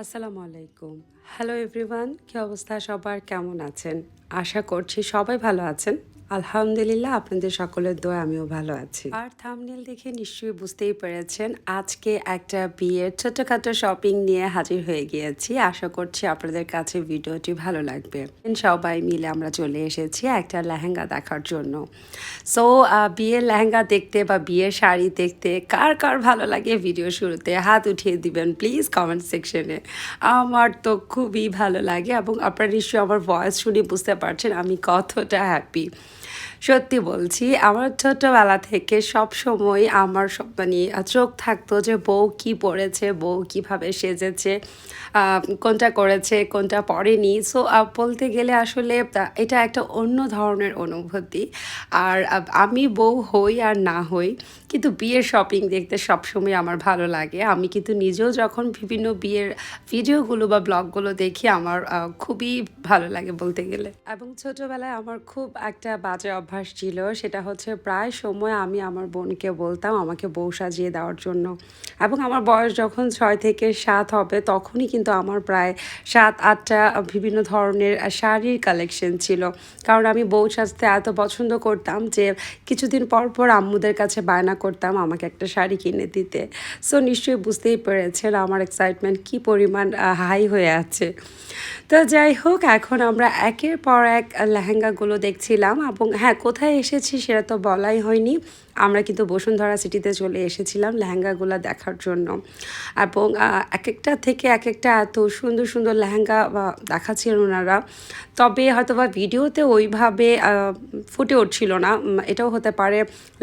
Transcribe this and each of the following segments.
আসসালামু আলাইকুম। Hello everyone কী অবস্থা? সবার কেমন আছেন? আশা করছি সবাই ভালো আছেন। আলহামদুলিল্লাহ, আপনাদের সকলের দোয়া আমিও ভালো আছি। আর থামনেল দেখে নিশ্চয়ই বুঝতেই পেরেছেন, আজকে একটা বিয়ের ছোটখাটো শপিং নিয়ে হাজির হয়ে গিয়েছি। আশা করছি আপনাদের কাছে ভিডিওটি ভালো লাগবে। সবাই মিলে আমরা চলে এসেছি একটা লেহেঙ্গা দেখার জন্য। সো বিয়ের লেহেঙ্গা দেখতে বা বিয়ের শাড়ি দেখতে কার কার ভালো লাগে ভিডিও শুরুতে হাত উঠিয়ে দিবেন প্লিজ কমেন্ট সেকশনে আমার তো খুবই ভালো লাগে এবং আপনারা নিশ্চয়ই আমার ভয়েস শুনে বুঝতে পারছেন আমি কতটা হ্যাপি সত্যি বলছি, আমার ছোটবেলা থেকে সব সময় আমার সব মানে চোখ থাকতো যে বউ কি পড়েছে, বউ কীভাবে সেজেছে কোনটা করেছে, কোনটা পড়েনি। সো বলতে গেলে আসলে এটা একটা অন্য ধরনের অনুভূতি। আর আমি বউ হই আর না হই। কিন্তু বিয়ের শপিং দেখতে সবসময় আমার ভালো লাগে। আমি কিন্তু নিজেও যখন বিভিন্ন বিয়ের ভিডিওগুলো বা ব্লগগুলো দেখি, আমার খুবই ভালো লাগে বলতে গেলে। এবং ছোটোবেলায় আমার খুব একটা বাজে অভ্যাস ছিল, সেটা হচ্ছে প্রায় সময় আমি আমার বোনকে বলতাম, আমাকে বউ সাজিয়ে দেওয়ার জন্য। এবং আমার বয়স যখন ছয় থেকে সাত হবে, তখনই কিন্তু আমার প্রায় সাত, আটটা বিভিন্ন ধরনের শাড়ির কালেকশন ছিল। কারণ আমি বউ সাজতে এত পছন্দ করতাম যে, কিছুদিন পর পর আম্মুদের কাছে বায়না করতাম আমাকে একটা শাড়ি কিনে দিতে। সো নিশ্চয়ই বুঝতেই পেরেছেন আমার এক্সাইটমেন্ট কি পরিমাণ হাই হয়ে আছে। তো যাই হোক, এখন আমরা একের পর এক লেহেঙ্গাগুলো দেখছিলাম এবং হ্যাঁ কোথায় এসেছি সেটা তো বলাই হয়নি। আমরা কিন্তু বসুন্ধরা সিটিতে চলে এসেছিলাম লেহেঙ্গাগুলো দেখার জন্য। এবং এক একটা থেকে এক একটা এত সুন্দর সুন্দর লেহেঙ্গা বা দেখাচ্ছিলেন ওনারা। তবে হয়তো বা ভিডিওতে ওইভাবে ফুটে উঠছিল না। এটাও হতে পারে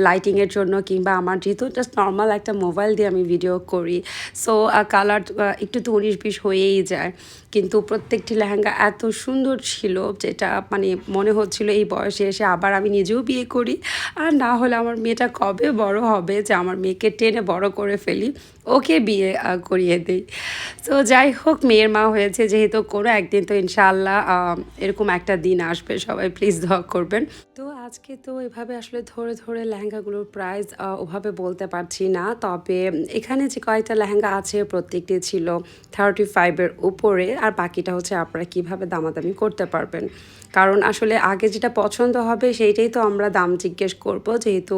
লাইটিংয়ের জন্য কিংবা আমার যেহেতু জাস্ট নর্মাল একটা মোবাইল দিয়ে আমি ভিডিও করি। সো কালার একটু তো উনিশ বিশ হয়েই যায়। কিন্তু প্রত্যেকটি লেহেঙ্গা এত সুন্দর ছিল যেটা মানে মনে হচ্ছিল এই বয়সে এসে আবার আমি নিজেও বিয়ে করি। আর না হলে আমার মেয়েটা কবে বড় হবে যে আমার মেয়েকে টেনে বড় করে ফেলি। ওকে বিয়ে করিয়ে দিই। তো যাই হোক, মেয়ের মা হয়েছে যেহেতু কোনো একদিন তো ইনশাআল্লাহ এরকম একটা দিন আসবে, সবাই প্লিজ দোয়া করবেন। তো আজকে তো এভাবে আসলে ধরে ধরে লেহেঙ্গাগুলোর প্রাইস ওভাবে বলতে পারছি না। তবে এখানে যে কয়েকটা লেহেঙ্গা আছে, প্রত্যেকটি ছিল থার্টি ফাইভের উপরে, আর বাকিটা হচ্ছে আপনারা কীভাবে দামাদামি করতে পারবেন। কারণ আসলে আগে যেটা পছন্দ হবে, সেইটাই তো আমরা দাম জিজ্ঞেস করব। যেহেতু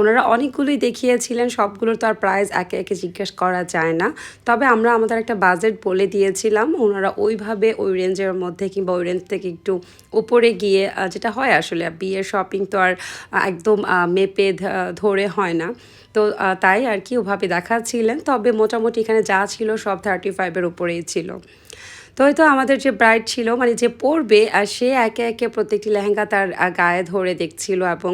ওনারা অনেকগুলোই দেখিয়েছিলেন, সবগুলোর তো আর প্রাইস একে একে জিজ্ঞেস করা যায় না। তবে আমরা আমাদের একটা বাজেট বলে দিয়েছিলাম, ওনারা ওইভাবে ওই রেঞ্জের মধ্যে কিংবা ওই রেঞ্জ থেকে একটু উপরে গিয়ে যেটা হয় আসলে, বিয়ের শপিং তো আর একদম মেপে ধরে হয় না। তো তাই আর কি ওভাবে দেখাচ্ছিলেন, তবে মোটামুটি এখানে যা ছিল সব থার্টি ফাইভের উপরেই ছিল। তো হয়তো আমাদের যে ব্রাইড ছিল মানে যে পরবে, আর সে একে একে প্রত্যেকটি লেহেঙ্গা তার গায়ে ধরে দেখছিল এবং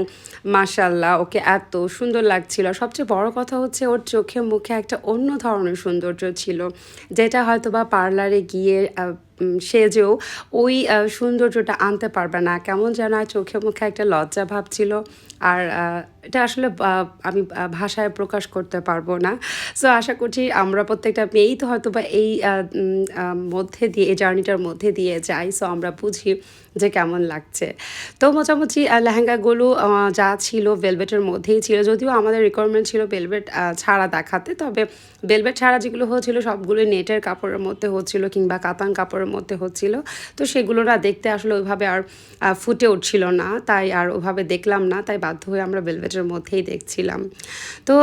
মাশাল্লাহ ওকে এত সুন্দর লাগছিল। সবচেয়ে বড় কথা হচ্ছে ওর চোখে মুখে একটা অন্য ধরনের সৌন্দর্য ছিল, যেটা হয়তো বা পার্লারে গিয়ে সেজেও ওই সৌন্দর্যটা আনতে পারবে না। কেমন যেন চোখে মুখে একটা লজ্জা ভাব ছিল। আর এটা আসলে আমি ভাষায় প্রকাশ করতে পারব না। সো আশা করছি আমরা প্রত্যেকটা মেয়েই তো হয়তো বা এই মধ্যে দিয়ে, এই জার্নিটার মধ্যে দিয়ে যাই। সো আমরা বুঝি যে কেমন লাগছে। তো মোটামুটি লেহেঙ্গাগুলো যা ছিল ভেলভেটের মধ্যেই ছিল। যদিও আমাদের রিকোয়ারমেন্ট ছিল ভেলভেট ছাড়া দেখাতে। তবে ভেলভেট ছাড়া যেগুলো হচ্ছিল, সবগুলো নেটের কাপড়ের মধ্যে হচ্ছিল কিংবা কাতান কাপড়ের মধ্যে হচ্ছিল। তো সেগুলো না দেখতে আসলে ওইভাবে আর ফুটে উঠছিল না। তাই আর ওভাবে দেখলাম না। তাই বাধ্য হয়ে আমরা ভেলভেটের মধ্যেই দেখছিলাম। তো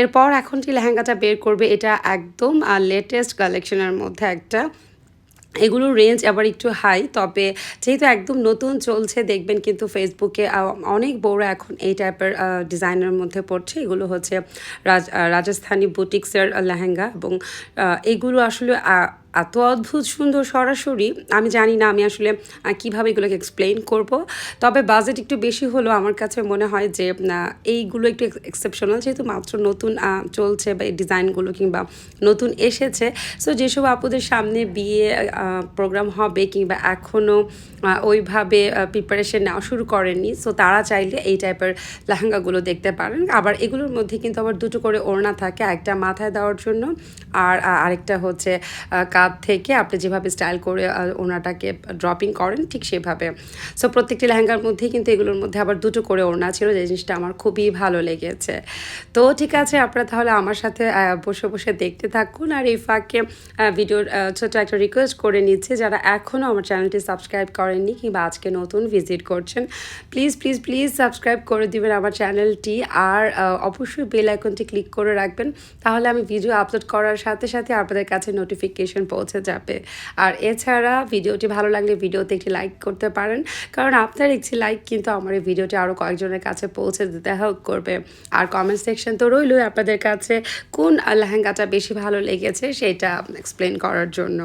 এরপর এখন যে লেহেঙ্গাটা বের করবে, এটা একদম লেটেস্ট কালেকশনের মধ্যে একটা। এগুলোর রেঞ্জ আবার একটু হাই তবে যেহেতু একদম নতুন চলছে, দেখবেন কিন্তু ফেসবুকে অনেক বড় এখন এই টাইপের ডিজাইনের মধ্যে পড়ছে। এগুলো হচ্ছে রাজস্থানি বুটিক্সের লেহেঙ্গা এবং এগুলো আসলে এত অদ্ভুত সুন্দর সরাসরি, আমি জানি না আমি আসলে কীভাবে এগুলোকে এক্সপ্লেন করব। তবে বাজেট একটু বেশি হলেও আমার কাছে মনে হয় যে এইগুলো একটু এক্সেপশনাল যেহেতু মাত্র নতুন চলছে বা এই ডিজাইনগুলো কিংবা নতুন এসেছে। সো যেসব আপুদের সামনে বিয়ে প্রোগ্রাম হবে কিংবা এখনও ওইভাবে প্রিপারেশন নেওয়া শুরু করেননি সো তারা চাইলে এই টাইপের লেহেঙ্গাগুলো দেখতে পারেন। আবার এগুলোর মধ্যে কিন্তু আবার দুটো করে ওড়না থাকে, একটা মাথায় দেওয়ার জন্য, আর আরেকটা হচ্ছে কাঁধ থেকে আপনি যেভাবে স্টাইল করে ওনাটাকে ড্রপিং করেন, ঠিক সেভাবে। সো প্রত্যেকটি লেহেঙ্গার মধ্যেই কিন্তু এগুলোর মধ্যে আবার দুটো করে ওড়না ছিল, যে জিনিসটা আমার খুবই ভালো লেগেছে। তো, ঠিক আছে, আপনারা তাহলে আমার সাথে বসে বসে দেখতে থাকুন। আর এই ফাঁকে ভিডিওর ছোট একটা রিকোয়েস্ট করে নিচ্ছে, যারা এখনও আমার চ্যানেলটি সাবস্ক্রাইব করেননি কিংবা আজকে নতুন ভিজিট করছেন প্লিজ প্লিজ প্লিজ সাবস্ক্রাইব করে দিবেন আমার চ্যানেলটি আর অবশ্যই বেল আইকনটি ক্লিক করে রাখবেন। তাহলে আমি ভিডিও আপলোড করার সাথে সাথে আপনাদের কাছে নোটিফিকেশন পৌঁছে যাবে। আর এছাড়া ভিডিওটি ভালো লাগলে ভিডিওতে একটি লাইক করতে পারেন। কারণ আপনার একটি লাইক কিন্তু আমার এই ভিডিওটি আরও কয়েকজনের কাছে পৌঁছে দিতে হেল্প করবে। আর কমেন্ট সেকশন তো রইলই আপনাদের কাছে কোন লেহেঙ্গাটা বেশি ভালো লেগেছে সেটা এক্সপ্লেন করার জন্য।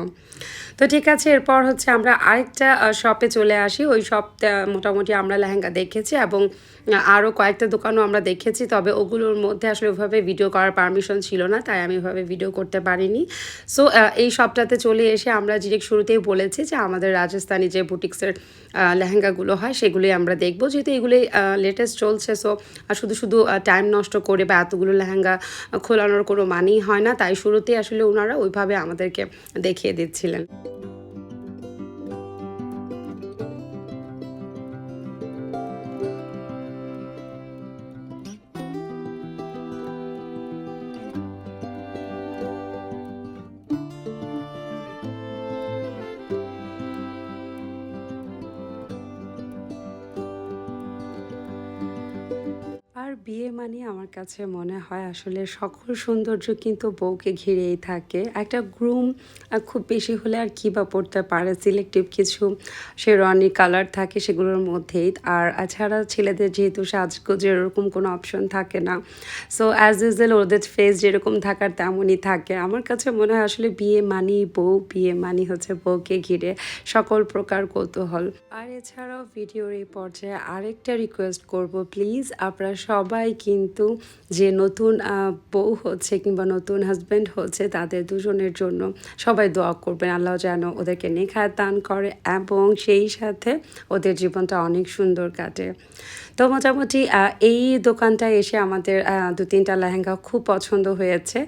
তো ঠিক আছে, এরপর হচ্ছে আমরা আরেকটা শপে চলে আসি। ওই শপটা মোটামুটি আমরা লেহেঙ্গা দেখেছি এবং আরও কয়েকটা দোকানও আমরা দেখেছি, তবে ওগুলোর মধ্যে আসলে ওইভাবে ভিডিও করার পারমিশন ছিল না, তাই আমি ওইভাবে ভিডিও করতে পারিনি। সো এই শপটাতে চলে এসে আমরা ডিরেক্ট শুরুতেই বলেছি যে আমাদের রাজস্থানি যে বুটিক্সের লেহেঙ্গাগুলো হয়, সেগুলোই আমরা দেখব। যেহেতু এগুলোই লেটেস্ট চলছে সো শুধু শুধু টাইম নষ্ট করে বা এতগুলো লেহেঙ্গা খোলানোর কোনো মানেই হয় না, তাই শুরুতেই আসলে ওনারা ওইভাবে আমাদেরকে দেখিয়ে দিচ্ছিলেন। বিয়ে মানে আমার কাছে মনে হয় আসলে সকল সৌন্দর্য কিন্তু বউকে ঘিরেই থাকে। একটা গ্রুম খুব বেশি হলে আর কী বা পড়তে পারে? সিলেক্টিভ কিছু, সে রনি কালার থাকে সেগুলোর মধ্যেই। আর এছাড়া ছেলেদের যেহেতু সাজগোজের এরকম কোনো অপশন থাকে না। সো অ্যাজ ইউজুয়াল ওদের ফেস যেরকম থাকার তেমনই থাকে। আমার কাছে মনে হয় আসলে বিয়ে মানি বউ, বিয়ে মানি হচ্ছে বউকে ঘিরে সকল প্রকার কৌতূহল। আর এছাড়াও ভিডিওর এই পর্যায়ে আরেকটা রিকোয়েস্ট করব প্লিজ আপনারা সবাই কিন্তু যে নতুন বউ হচ্ছে কিংবা নতুন হাজব্যান্ড হচ্ছে তাদের দুজনের জন্য সবাই দোয়া করবেন। আল্লাহ যেন ওদেরকে নেখায় দান করে এবং সেই সাথে ওদের জীবনটা অনেক সুন্দর কাটে। তো মোটামুটি এই দোকানটায় এসে আমাদের দু তিনটা লেহেঙ্গা খুব পছন্দ হয়েছে।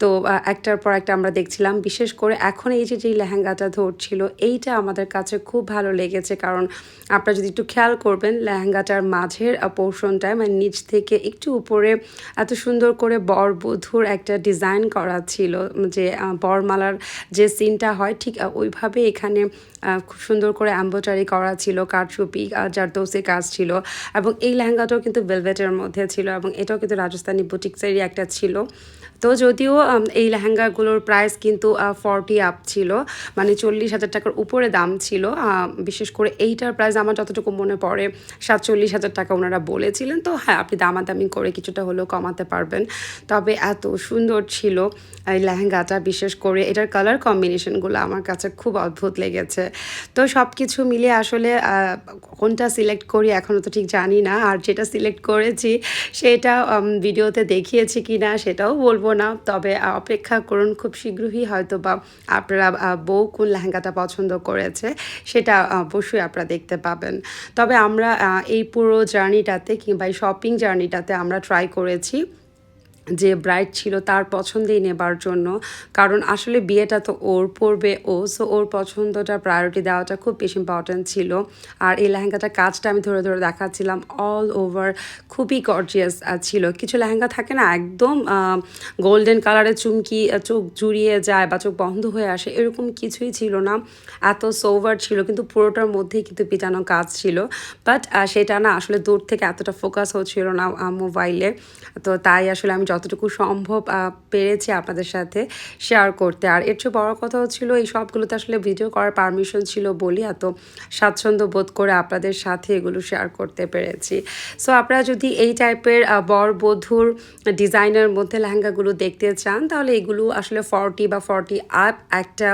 তো একটার পর একটা আমরা দেখছিলাম। বিশেষ করে এখন এই যে যেই লেহেঙ্গাটা ধরছিল, এইটা আমাদের কাছে খুব ভালো লেগেছে। কারণ আপনারা যদি একটু খেয়াল করবেন, লেহেঙ্গাটার মাঝের পোর্শনটায় মানে নিচ থেকে একটু উপরে এত সুন্দর করে বর বধুর একটা ডিজাইন করা ছিল যে বরমালার যে সিনটা হয়, ঠিক ওইভাবে এখানে খুব সুন্দর করে অ্যাম্বোটারি করা ছিল, কারচুপি জারদৌসি কাজ ছিল এবং এই লেহেঙ্গাটাও কিন্তু ভেলভেটের মধ্যে ছিল এবং এটাও কিন্তু রাজস্থানি বুটিক্সেরই একটা ছিল। তো যদিও এই লেহেঙ্গাগুলোর প্রাইস কিন্তু ফর্টি আপ ছিল মানে চল্লিশ হাজার টাকার উপরে দাম ছিল বিশেষ করে এইটার প্রাইস আমার যতটুকু মনে পড়ে, সাতচল্লিশ হাজার টাকা ওনারা বলেছিলেন। তো হ্যাঁ আপনি দামাদামি করে কিছুটা হলেও কমাতে পারবেন। তবে এত সুন্দর ছিল এই লেহেঙ্গাটা, বিশেষ করে এটার কালার কম্বিনেশনগুলো আমার কাছে খুব অদ্ভুত লেগেছে। তো সব কিছু মিলে আসলে কোনটা সিলেক্ট করি এখনও তো ঠিক জানি না। আর যেটা সিলেক্ট করেছি সেটা ভিডিওতে দেখিয়েছি কি না সেটাও বলব না। তবে অপেক্ষা করুন, খুব শীঘ্রই হয়তো বা আপনারা বউ কোন লেহেঙ্গাটা পছন্দ করেছে সেটা অবশ্যই আপনারা দেখতে পাবেন। তবে আমরা এই পুরো জার্নিটাতে কিংবা এই শপিং জার্নিটাতে আমরা ট্রাই করেছি। যে ব্রাইড ছিল তার পছন্দেই নেবার জন্য। কারণ আসলে বিয়েটা তো ওর পড়বে ও সো ওর পছন্দটা প্রায়োরিটি দেওয়াটা খুব বেশি ইম্পর্ট্যান্ট ছিল। আর এই লেহেঙ্গাটার কাজটা আমি ধরে ধরে দেখাচ্ছিলাম অল ওভার খুবই গর্জিয়াস ছিল। কিছু লেহেঙ্গা থাকে না, একদম গোল্ডেন কালারের চুমকি চোখ জুড়িয়ে যায় বা চোখ বন্ধ হয়ে আসে, এরকম কিছুই ছিল না। এত সোভার ছিল, কিন্তু পুরোটার মধ্যেই কিন্তু পিটানো কাজ ছিল। বাট সেটা না আসলে দূর থেকে এতটা ফোকাস হচ্ছিল না মোবাইলে তো তাই আসলে আমি যতটুকু সম্ভব পেরেছি আপনাদের সাথে শেয়ার করতে। আর এর চেয়ে বড় কথা হচ্ছিল, এই সবগুলোতে আসলে ভিডিও করার পারমিশন ছিল বলি, এত স্বাচ্ছন্দ্য বোধ করে আপনাদের সাথে এগুলো শেয়ার করতে পেরেছি। সো আপনারা যদি এই টাইপের বর বধুর ডিজাইনের মধ্যে লেহেঙ্গাগুলো দেখতে চান, তাহলে এগুলো আসলে ফর্টি বা ফর্টি আপ একটা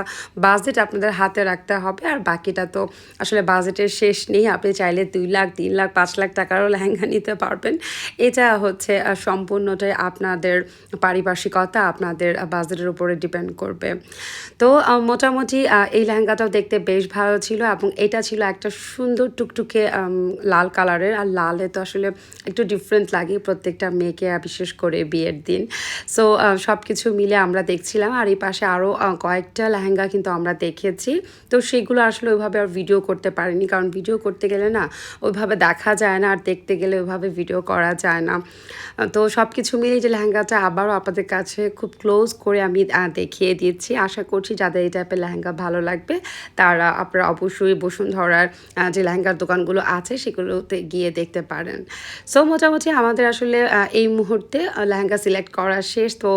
বাজেট আপনাদের হাতে রাখতে হবে। আর বাকিটা তো আসলে বাজেটের শেষ নেই, আপনি চাইলে দুই লাখ, তিন লাখ, পাঁচ লাখ টাকারও লেহেঙ্গা নিতে পারবেন। এটা হচ্ছে সম্পূর্ণটাই আপনার আপনাদের পারিপার্শ্বিকতা আপনাদের বাজেটের উপরে ডিপেন্ড করবে। তো মোটামুটি এই লেহেঙ্গাটাও দেখতে বেশ ভালো ছিল এবং এটা ছিল একটা সুন্দর টুকটুকে লাল কালারের। আর লালে তো আসলে একটু ডিফারেন্ট লাগে প্রত্যেকটা মেয়েকে বিশেষ করে বিয়ের দিন। সো সব কিছু মিলে আমরা দেখছিলাম। আর এই পাশে আরও কয়েকটা লেহেঙ্গা কিন্তু আমরা দেখেছি। তো সেগুলো আসলে ওইভাবে আর ভিডিও করতে পারিনি। কারণ ভিডিও করতে গেলে না, ওইভাবে দেখা যায় না। আর দেখতে গেলে ওইভাবে ভিডিও করা যায় না। তো সব কিছু মিলিয়ে যে লেহেঙ্গাটা আবারও আপনাদের কাছে খুব ক্লোজ করে আমি দেখিয়ে দিচ্ছি। আশা করছি যাদের এই টাইপের লেহেঙ্গা ভালো লাগবে, তারা আপনারা অবশ্যই বসুন্ধরার যে লেহেঙ্গার দোকানগুলো আছে সেগুলোতে গিয়ে দেখতে পারেন। সো মোটামুটি আমাদের আসলে এই মুহূর্তে লেহেঙ্গা সিলেক্ট করা শেষ। তো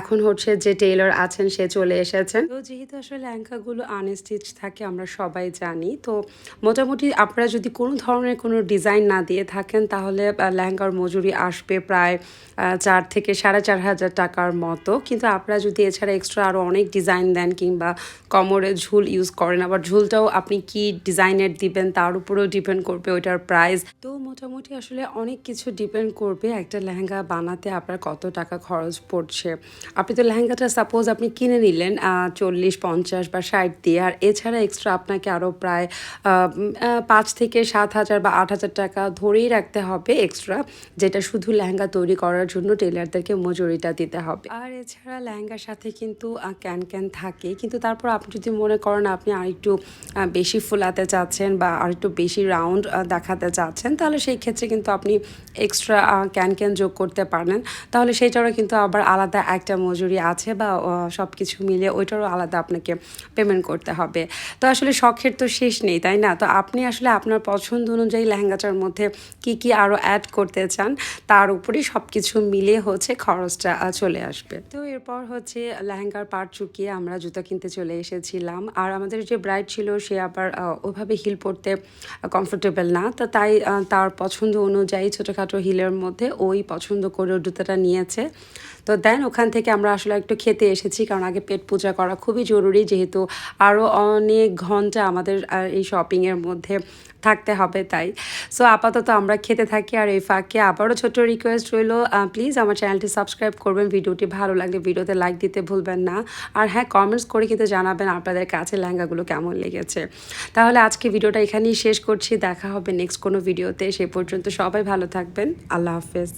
এখন হচ্ছে যে টেইলর আছেন, সে চলে এসেছেন। তো যেহেতু আসলে লেহেঙ্গাগুলো আনস্টিচ থাকে, আমরা সবাই জানি। তো মোটামুটি আপনারা যদি কোনো ধরনের কোনো ডিজাইন না দিয়ে থাকেন, তাহলে লেহেঙ্গার মজুরি আসবে প্রায় চার থেকে সাড়ে চার হাজার টাকার মতো। কিন্তু আপনারা যদি এছাড়া এক্সট্রা আরও অনেক ডিজাইন দেন কিংবা কমরে ঝুল ইউজ করেন, আবার ঝুলটাও আপনি কি ডিজাইনের দিবেন তার উপরেও ডিপেন্ড করবে ওইটার প্রাইস তো মোটামুটি আসলে অনেক কিছু ডিপেন্ড করবে একটা লেহেঙ্গা বানাতে আপনার কত টাকা খরচ পড়ছে। আপনি তো লেহেঙ্গাটা সাপোজ আপনি কিনে নিলেন চল্লিশ, পঞ্চাশ বা ষাট দিয়ে, আর এছাড়া এক্সট্রা আপনাকে আরও প্রায় পাঁচ থেকে সাত হাজার বা আট হাজার টাকা ধরেই রাখতে হবে এক্সট্রা যেটা শুধু লেহেঙ্গা তৈরি করার জন্য টেলারদেরকে মজুরিটা দিতে হবে। আর এছাড়া লেহেঙ্গার সাথে কিন্তু ক্যান ক্যান থাকে। কিন্তু তারপর আপনি যদি মনে করেন আপনি আরেকটু বেশি ফুলাতে চাচ্ছেন বা আরেকটু বেশি রাউন্ড দেখাতে চাচ্ছেন, তাহলে সেই ক্ষেত্রে কিন্তু আপনি এক্সট্রা ক্যান ক্যান যোগ করতে পারেন। তাহলে সেইটারও কিন্তু আবার আলাদা একটা মজুরি আছে বা সব কিছু মিলে ওইটারও আলাদা আপনাকে পেমেন্ট করতে হবে। তো আসলে শখের তো শেষ নেই, তাই না? তো আপনি আসলে আপনার পছন্দ অনুযায়ী লেহেঙ্গাটার মধ্যে কি কি আরও অ্যাড করতে চান, তার উপরেই সব কিছু মিলিয়ে হচ্ছে খরচটা চলে আসবে। তো এরপর হচ্ছে লেহেঙ্গার পাট চুকিয়ে আমরা জুতা কিনতে চলে এসেছিলাম। আর আমাদের যে ব্রাইড ছিল, সে আবার ওভাবে হিল পরতে কমফোর্টেবল না। তো তাই তার পছন্দ অনুযায়ী ছোটোখাটো হিলের মধ্যে ওই পছন্দ করে জুতাটা নিয়েছে। তো দেন ওখান থেকে আমরা আসলে একটু খেতে এসেছি, কারণ আগে পেট পূজা করা খুবই জরুরি যেহেতু আরও অনেক ঘণ্টা আমাদের এই শপিংয়ের মধ্যে থাকতে হবে তাই। সো আপাতত আমরা খেতে থাকি আর এই ফাঁকে আবারও ছোট রিকোয়েস্ট রইল প্লিজ আমার চ্যানেলটি সাবস্ক্রাইব করবেন, ভিডিওটি ভালো লাগলে ভিডিওতে লাইক দিতে ভুলবেন না। আর হ্যাঁ কমেন্টস করে কিন্তু জানাবেন আপনাদের কাছে লেহেঙ্গাগুলো কেমন লেগেছে। তাহলে আজকে ভিডিওটা এখানেই শেষ করছি, দেখা হবে নেক্সট কোনো ভিডিওতে সে পর্যন্ত সবাই ভালো থাকবেন, আল্লাহ হাফেজ।